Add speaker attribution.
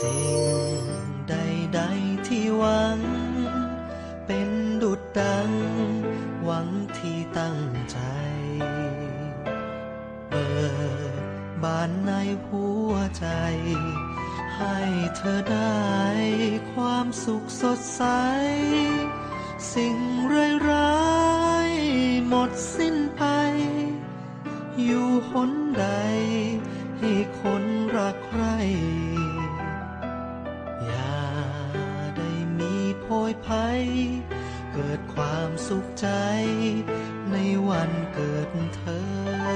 Speaker 1: สิ่งใดๆที่หวัง เป็นดุดดัง หวังที่ตั้งใจ เปิดบานในหัวใจ ให้เธอได้ความสุขสดใส ยภัย เกิดความสุขใจในวันเกิดเธอ